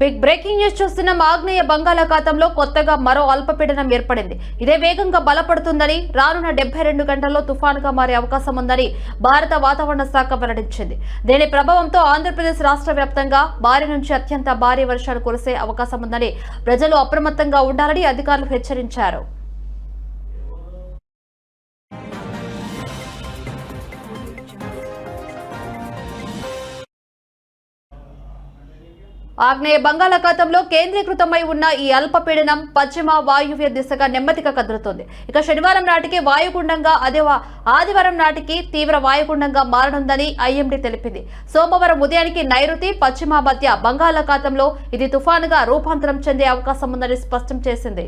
Big breaking news చూస్తున్నాం ఆగ్నేయ బంగాళాఖాతంలో కొత్తగా మరో అల్పపీడనం ఏర్పడింది. ఇదే వేగంగా బలపడుతుందని రానున్న డెబ్బై రెండు గంటల్లో తుఫానుగా మారే అవకాశం ఉందని భారత వాతావరణ శాఖ వెల్లడించింది. దీని ప్రభావంతో ఆంధ్రప్రదేశ్ రాష్ట్ర వ్యాప్తంగా భారీ నుంచి అత్యంత భారీ వర్షాలు కురిసే అవకాశం ఉందని ప్రజలు అప్రమత్తంగా ఉండాలని అధికారులు హెచ్చరించారు. ఆగ్నేయ బంగాళాఖాతంలో కేంద్రీకృతమై ఉన్న ఈ అల్పపీడనం పశ్చిమ వాయువ్య దిశగా నెమ్మదిగా కదులుతోంది. ఇక శనివారం నాటికి వాయుగుండంగా అదే ఆదివారం నాటికి తీవ్ర వాయుగుండంగా మారనుందని ఐఎండీ తెలిపింది. సోమవారం ఉదయానికి నైరుతి పశ్చిమ మధ్య బంగాళాఖాతంలో ఇది తుఫానుగా రూపాంతరం చెందే అవకాశం ఉందని స్పష్టం చేసింది.